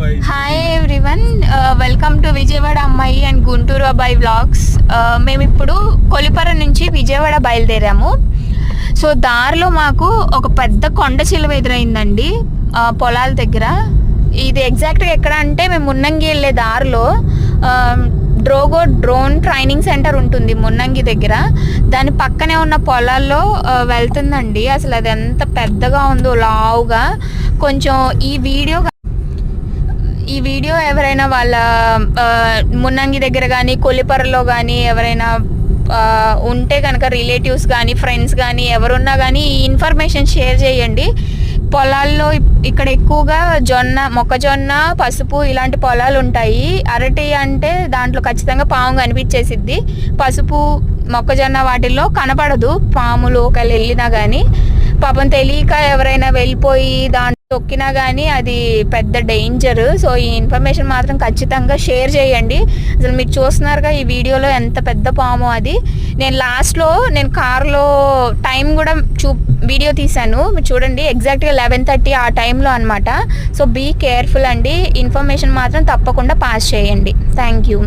Hi everyone welcome to Vijayawada అమ్మాయి and Guntur అబ్బాయి vlogs మేము ఇప్పుడు కొలిపర నుంచి విజయవాడ బయలుదేరాము. సో దారిలో మాకు ఒక పెద్ద కొండ చిలువ ఎదురైందండి. పొలాల దగ్గర. ఇది ఎగ్జాక్ట్గా ఎక్కడ అంటే మేము మున్నంగి వెళ్ళే దారిలో డ్రోగో డ్రోన్ ట్రైనింగ్ సెంటర్ ఉంటుంది మున్నంగి దగ్గర. దాని పక్కనే ఉన్న పొలాల్లో వెళ్తుందండి. అసలు అది ఎంత పెద్దగా ఉందో లావుగా. కొంచెం ఈ వీడియో ఈ వీడియో ఎవరైనా వాళ్ళ మున్నంగి దగ్గర కానీ కొల్లిపరలో కానీ ఎవరైనా ఉంటే కనుక రిలేటివ్స్ కానీ ఫ్రెండ్స్ కానీ ఎవరున్నా కానీ ఈ ఇన్ఫర్మేషన్ షేర్ చేయండి. పొలాల్లో ఇక్కడ ఎక్కువగా జొన్న మొక్కజొన్న పసుపు ఇలాంటి పొలాలు ఉంటాయి. అరటి అంటే దాంట్లో ఖచ్చితంగా పాము కనిపించేసిద్ది. పసుపు మొక్కజొన్న వాటిల్లో కనపడదు. పాములు ఒకవేళ వెళ్ళినా కానీ పాపం తెలియక ఎవరైనా వెళ్ళిపోయి దాంట్లో తొక్కినా కానీ అది పెద్ద డేంజర్ సో ఈ ఇన్ఫర్మేషన్ మాత్రం ఖచ్చితంగా షేర్ చేయండి. అసలు మీరు చూస్తున్నారుగా ఈ వీడియోలో ఎంత పెద్ద పాము అది. నేను లాస్ట్లో నేను కార్లో టైం కూడా చూ వీడియో తీశాను. మీరు చూడండి ఎగ్జాక్ట్గా లెవెన్ థర్టీ ఆ టైంలో అనమాట సో బీ కేర్ఫుల్ అండి. ఇన్ఫర్మేషన్ మాత్రం తప్పకుండా పాస్ చేయండి. Thank you